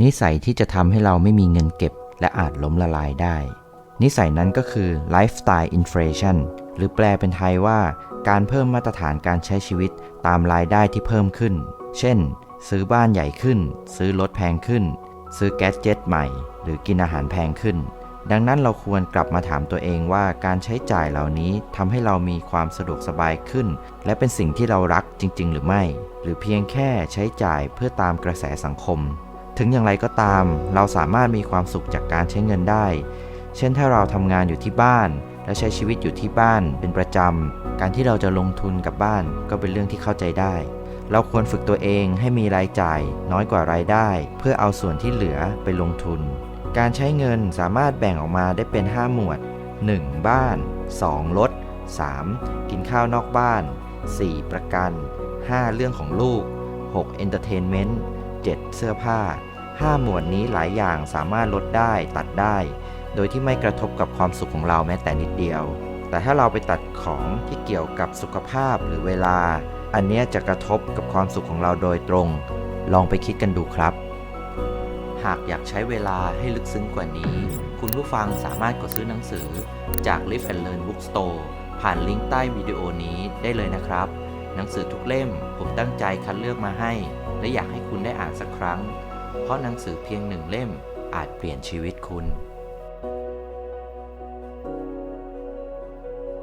นิสัยที่จะทำให้เราไม่มีเงินเก็บ และอาจล้มละลายได้ นิสัยนั้นก็คือ lifestyle inflation หรือแปลเป็นไทยว่า การเพิ่มมาตรฐานการใช้ชีวิตตามรายได้ที่เพิ่มขึ้น เช่น ซื้อบ้านใหญ่ขึ้น ซื้อรถแพงขึ้น ซื้อแก๊สเจ็ตใหม่ หรือกินอาหารแพงขึ้น ดังนั้นเราควรกลับมาถามตัวเองว่าการใช้จ่ายเหล่านี้ทำให้เรามีความสะดวกสบายขึ้น และเป็นสิ่งที่เรารักจริง ๆ หรือไม่ หรือเพียงแค่ใช้จ่ายเพื่อตามกระแสสังคม ถึงอย่างไรก็ตาม เราสามารถมีความสุขจากการใช้เงินได้ เช่นถ้าเราทำงานอยู่ที่บ้าน และใช้ชีวิตอยู่ที่บ้านเป็นประจำ การที่เราจะลงทุนกับบ้านก็เป็นเรื่องที่เข้าใจได้ เราควรฝึกตัวเองให้มีรายจ่าย น้อยกว่ารายได้ เพื่อเอาส่วนที่เหลือไปลงทุน การใช้เงินสามารถแบ่งออกมาได้เป็น 5 หมวด 1. บ้าน 2. รถ 3. กินข้าวนอกบ้าน 4. ประกัน 5. เรื่องของลูก 6. Entertainment 7. เสื้อผ้า 5 หมวดนี้หลายอย่างสามารถลดได้ตัดได้ โดยที่ไม่กระทบกับความสุขของเราแม้แต่นิดเดียว แต่ถ้าเราไปตัดของที่เกี่ยวกับสุขภาพหรือเวลา อันเนี้ยจะกระทบกับความสุขของเราโดยตรง ลองไปคิดกันดูครับ หากอยากใช้เวลาให้ลึกซึ้งกว่านี้ คุณผู้ฟังสามารถกดซื้อหนังสือจาก Live and Learn Bookstore ผ่านลิงก์ใต้วิดีโอนี้ได้เลยนะครับ หนังสือทุกเล่มผมตั้งใจคัดเลือกมาให้ และอยากให้คุณได้อ่านสักครั้ง เพราะหนังสือเพียงหนึ่งเล่มอาจเปลี่ยนชีวิตคุณ